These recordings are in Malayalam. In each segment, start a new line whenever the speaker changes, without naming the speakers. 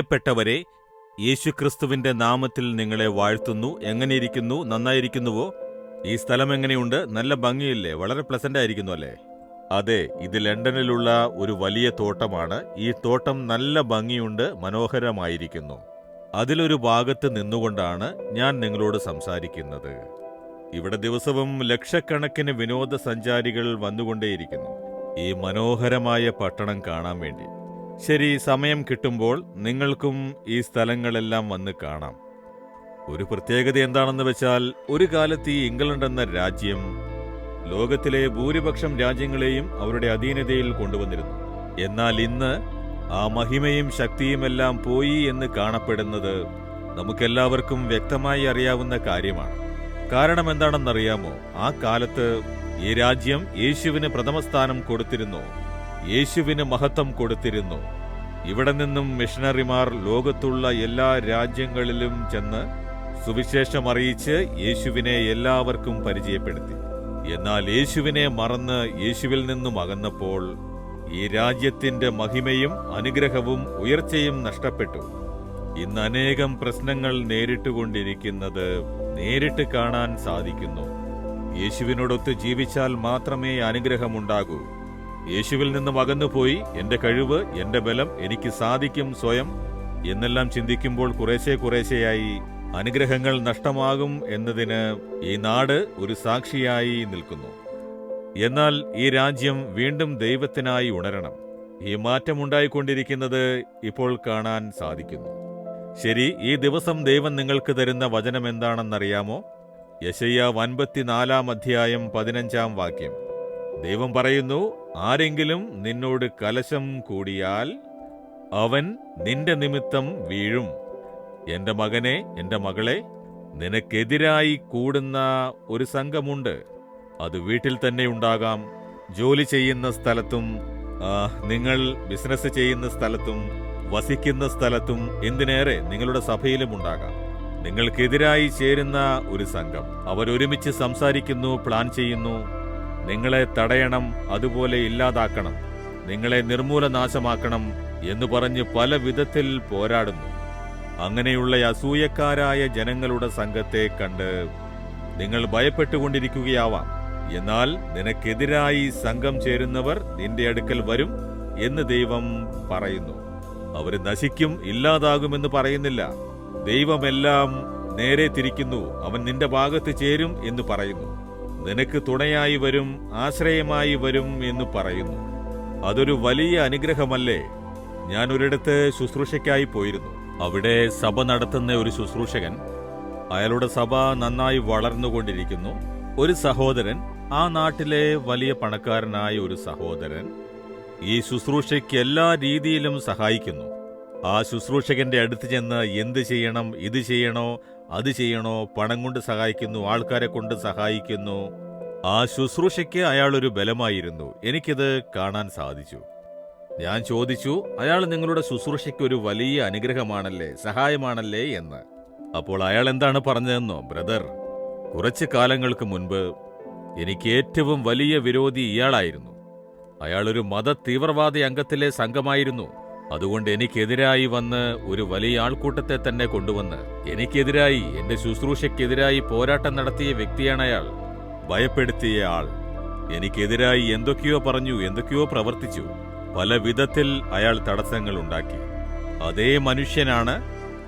പ്രിയപ്പെട്ടവരെ യേശുക്രിസ്തുവിന്റെ നാമത്തിൽ നിങ്ങളെ വാഴ്ത്തുന്നു. എങ്ങനെയിരിക്കുന്നു? നന്നായിരിക്കുന്നുവോ? ഈ സ്ഥലം എങ്ങനെയുണ്ട്? നല്ല ഭംഗിയില്ലേ? വളരെ പ്ലസന്റ് ആയിരിക്കുന്നു അല്ലേ? അതെ ഇത് ലണ്ടനിലുള്ള ഒരു വലിയ തോട്ടമാണ്. ഈ തോട്ടം നല്ല ഭംഗിയുണ്ട് മനോഹരമായിരിക്കുന്നു. അതിലൊരു ഭാഗത്ത് നിന്നുകൊണ്ടാണ് ഞാൻ നിങ്ങളോട് സംസാരിക്കുന്നത്. ഇവിടെ ദിവസവും ലക്ഷക്കണക്കിന് വിനോദസഞ്ചാരികൾ വന്നുകൊണ്ടേയിരിക്കുന്നു. ഈ മനോഹരമായ പട്ടണം കാണാൻ വേണ്ടി. ശരി സമയം കിട്ടുമ്പോൾ നിങ്ങൾക്കും ഈ സ്ഥലങ്ങളെല്ലാം വന്ന് കാണാം. ഒരു പ്രത്യേകത എന്താണെന്ന് വെച്ചാൽ ഒരു കാലത്ത് ഈ ഇംഗ്ലണ്ട് എന്ന രാജ്യം ലോകത്തിലെ ഭൂരിപക്ഷം രാജ്യങ്ങളെയും അവരുടെ അധീനതയിൽ കൊണ്ടുവന്നിരുന്നു. എന്നാൽ ഇന്ന് ആ മഹിമയും ശക്തിയുമെല്ലാം പോയി എന്ന് കാണപ്പെടുന്നത് നമുക്കെല്ലാവർക്കും വ്യക്തമായി അറിയാവുന്ന കാര്യമാണ്. കാരണം എന്താണെന്നറിയാമോ? ആ കാലത്ത് ഈ രാജ്യം യേശുവിന് പ്രഥമസ്ഥാനം കൊടുത്തിരുന്നു. യേശുവിന് മഹത്വം കൊടുത്തിരുന്നു. ഇവിടെ നിന്നും മിഷണറിമാർ ലോകത്തുള്ള എല്ലാ രാജ്യങ്ങളിലും ചെന്ന് സുവിശേഷം അറിയിച്ച് യേശുവിനെ എല്ലാവർക്കും പരിചയപ്പെടുത്തി. എന്നാൽ യേശുവിനെ മറന്ന് യേശുവിൽ നിന്നും അകന്നപ്പോൾ ഈ രാജ്യത്തിന്റെ മഹിമയും അനുഗ്രഹവും ഉയർച്ചയും നഷ്ടപ്പെട്ടു. ഇന്ന് അനേകം പ്രശ്നങ്ങൾ നേരിട്ടുകൊണ്ടിരിക്കുന്നത് നേരിട്ട് കാണാൻ സാധിക്കുന്നു. യേശുവിനോടൊത്ത് ജീവിച്ചാൽ മാത്രമേ അനുഗ്രഹമുണ്ടാകൂ. യേശുവിൽ നിന്നും അകന്നുപോയി എന്റെ കഴിവ് എന്റെ ബലം എനിക്ക് സാധിക്കും സ്വയം എന്നെല്ലാം ചിന്തിക്കുമ്പോൾ കുറേശ്ശെ കുറേശ്ശെയായി അനുഗ്രഹങ്ങൾ നഷ്ടമാകും എന്നതിന് ഈ നാട് ഒരു സാക്ഷിയായി നിൽക്കുന്നു. എന്നാൽ ഈ രാജ്യം വീണ്ടും ദൈവത്തിനായി ഉണരണം. ഈ മാറ്റമുണ്ടായിക്കൊണ്ടിരിക്കുന്നത് ഇപ്പോൾ കാണാൻ സാധിക്കുന്നു. ശരി ഈ ദിവസം ദൈവം നിങ്ങൾക്ക് തരുന്ന വചനം എന്താണെന്നറിയാമോ? യശയ്യ അൻപത്തിനാലാം അധ്യായം പതിനഞ്ചാം വാക്യം. ദൈവം പറയുന്നു ആരെങ്കിലും നിന്നോട് കലശം കൂടിയാൽ അവൻ നിന്റെ നിമിത്തം വീഴും. എന്റെ മകനെ എന്റെ മകളെ നിനക്കെതിരായി കൂടുന്ന ഒരു സംഘമുണ്ട്. അത് വീട്ടിൽ തന്നെ ഉണ്ടാകാം. ജോലി ചെയ്യുന്ന സ്ഥലത്തും നിങ്ങൾ ബിസിനസ് ചെയ്യുന്ന സ്ഥലത്തും വസിക്കുന്ന സ്ഥലത്തും എന്തിനേറെ നിങ്ങളുടെ സഭയിലും ഉണ്ടാകാം. നിങ്ങൾക്കെതിരായി ചേരുന്ന ഒരു സംഘം. അവരൊരുമിച്ച് സംസാരിക്കുന്നു പ്ലാൻ ചെയ്യുന്നു. നിങ്ങളെ തടയണം അതുപോലെ ഇല്ലാതാക്കണം. നിങ്ങളെ നിർമൂലനാശമാക്കണം എന്ന് പറഞ്ഞ് പല വിധത്തിൽ പോരാടുന്നു. അങ്ങനെയുള്ള അസൂയക്കാരായ ജനങ്ങളുടെ സംഘത്തെ കണ്ട് നിങ്ങൾ ഭയപ്പെട്ടുകൊണ്ടിരിക്കുകയാവാം. എന്നാൽ നിനക്കെതിരായി സംഘം ചേരുന്നവർ നിന്റെ അടുക്കൽ വരും എന്ന് ദൈവം പറയുന്നു. അവർ നശിക്കും ഇല്ലാതാകുമെന്ന് പറയുന്നില്ല. ദൈവമെല്ലാം നേരെ തിരിക്കുന്നു അവൻ നിന്റെ ഭാഗത്ത് ചേരും എന്ന് പറയുന്നു. നിനക്ക് തുണയായി വരും ആശ്രയമായി വരും എന്ന് പറയുന്നു. അതൊരു വലിയ അനുഗ്രഹമല്ലേ? ഞാൻ ഒരിടത്ത് ശുശ്രൂഷയ്ക്കായി പോയിരുന്നു. അവിടെ സഭ നടത്തുന്ന ഒരു ശുശ്രൂഷകൻ അയാളുടെ സഭ നന്നായി വളർന്നുകൊണ്ടിരിക്കുന്നു. ഒരു സഹോദരൻ ആ നാട്ടിലെ വലിയ പണക്കാരനായ ഒരു സഹോദരൻ ഈ ശുശ്രൂഷയ്ക്ക് എല്ലാ രീതിയിലും സഹായിക്കുന്നു. ആ ശുശ്രൂഷകന്റെ അടുത്ത് ചെന്ന് എന്ത് ചെയ്യണം ഇത് ചെയ്യണോ അത് ചെയ്യണോ പണം കൊണ്ട് സഹായിക്കുന്നു ആൾക്കാരെ കൊണ്ട് സഹായിക്കുന്നു. ആ ശുശ്രൂഷയ്ക്ക് അയാൾ ഒരു ബലമായിരുന്നു. എനിക്കിത് കാണാൻ സാധിച്ചു. ഞാൻ ചോദിച്ചു അയാൾ നിങ്ങളുടെ ശുശ്രൂഷയ്ക്ക് ഒരു വലിയ അനുഗ്രഹമാണല്ലേ സഹായമാണല്ലേ? എന്ന്. അപ്പോൾ അയാൾ എന്താണ് പറഞ്ഞതെന്നോ ബ്രദർ കുറച്ച് കാലങ്ങൾക്ക് മുൻപ് എനിക്ക് ഏറ്റവും വലിയ വിരോധി ഇയാളായിരുന്നു. അയാളൊരു മത തീവ്രവാദി അംഗത്തിലെ സംഘമായിരുന്നു. അതുകൊണ്ട് എനിക്കെതിരായി വന്ന് ഒരു വലിയ ആൾക്കൂട്ടത്തെ തന്നെ കൊണ്ടുവന്ന് എനിക്കെതിരായി എന്റെ ശുശ്രൂഷയ്ക്കെതിരായി പോരാട്ടം നടത്തിയ വ്യക്തിയാണ് അയാൾ. ഭയപ്പെടുത്തിയ ആൾ എനിക്കെതിരായി എന്തൊക്കെയോ പറഞ്ഞു എന്തൊക്കെയോ പ്രവർത്തിച്ചു. പല വിധത്തിൽ അയാൾ തടസ്സങ്ങൾ ഉണ്ടാക്കി. അതേ മനുഷ്യനാണ്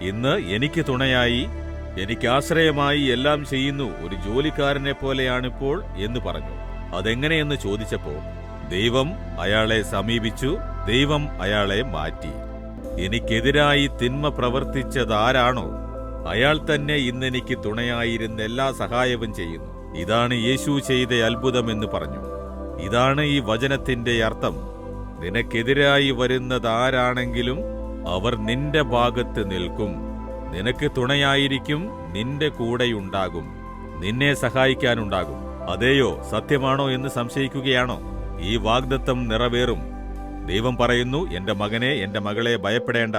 ഇന്ന് എനിക്ക് തുണയായി എനിക്ക് ആശ്രയമായി എല്ലാം ചെയ്യുന്നു ഒരു ജോലിക്കാരനെ പോലെയാണിപ്പോൾ എന്ന് പറഞ്ഞു. അതെങ്ങനെയെന്ന് ചോദിച്ചപ്പോൾ ദൈവം അയാളെ സമീപിച്ചു ദൈവം അയാളെ മാറ്റി. എനിക്കെതിരായി തിന്മ പ്രവർത്തിച്ചതാരാണോ? അയാൾ തന്നെ ഇന്നെനിക്ക് തുണയായിരുന്ന എല്ലാ സഹായവും ചെയ്യുന്നു. ഇതാണ് യേശു ചെയ്ത അത്ഭുതം എന്ന് പറഞ്ഞു. ഇതാണ് ഈ വചനത്തിന്റെ അർത്ഥം. നിനക്കെതിരായി വരുന്നതാരാണെങ്കിലും അവർ നിന്റെ ഭാഗത്ത് നിൽക്കും. നിനക്ക് തുണയായിരിക്കും നിന്റെ കൂടെയുണ്ടാകും. നിന്നെ സഹായിക്കാനുണ്ടാകും. അതെയോ സത്യമാണോ എന്ന് സംശയിക്കുകയാണോ? ഈ വാഗ്ദത്തം നിറവേറും. ദൈവം പറയുന്നു എന്റെ മകനെ എന്റെ മകളെ ഭയപ്പെടേണ്ട.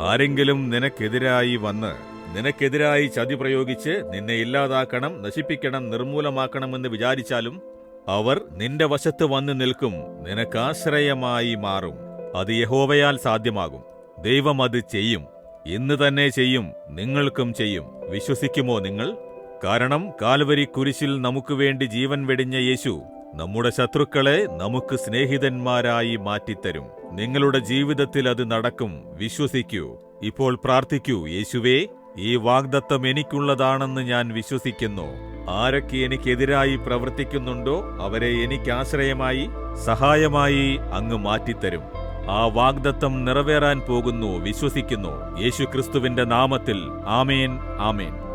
ആരെങ്കിലും നിനക്കെതിരായി വന്ന് നിനക്കെതിരായി ചതി പ്രയോഗിച്ച് നിന്നെ ഇല്ലാതാക്കണം നശിപ്പിക്കണം നിർമൂലമാക്കണമെന്ന് വിചാരിച്ചാലും അവർ നിന്റെ വശത്ത് വന്ന് നിൽക്കും നിനക്കാശ്രയമായി മാറും. അത് യഹോവയാൽ സാധ്യമാകും. ദൈവം അത് ചെയ്യും. ഇന്ന് തന്നെ ചെയ്യും നിങ്ങൾക്കും ചെയ്യും. വിശ്വസിക്കുമോ നിങ്ങൾ? കാരണം കാൽവരി കുരിശിൽ നമുക്ക് വേണ്ടി ജീവൻ വെടിഞ്ഞ യേശു നമ്മുടെ ശത്രുക്കളെ നമുക്ക് സ്നേഹിതന്മാരായി മാറ്റിത്തരും. നിങ്ങളുടെ ജീവിതത്തിൽ അത് നടക്കും. വിശ്വസിക്കൂ. ഇപ്പോൾ പ്രാർത്ഥിക്കൂ. യേശുവേ ഈ വാഗ്ദത്തം എനിക്കുള്ളതാണെന്ന് ഞാൻ വിശ്വസിക്കുന്നു. ആരൊക്കെ എനിക്കെതിരായി പ്രവർത്തിക്കുന്നുണ്ടോ അവരെ എനിക്ക് ആശ്രയമായി സഹായമായി അങ്ങ് മാറ്റിത്തരും. ആ വാഗ്ദത്തം നിറവേറാൻ പോകുന്നു. വിശ്വസിക്കുന്നു. യേശുക്രിസ്തുവിന്റെ നാമത്തിൽ. ആമേൻ. ആമേൻ.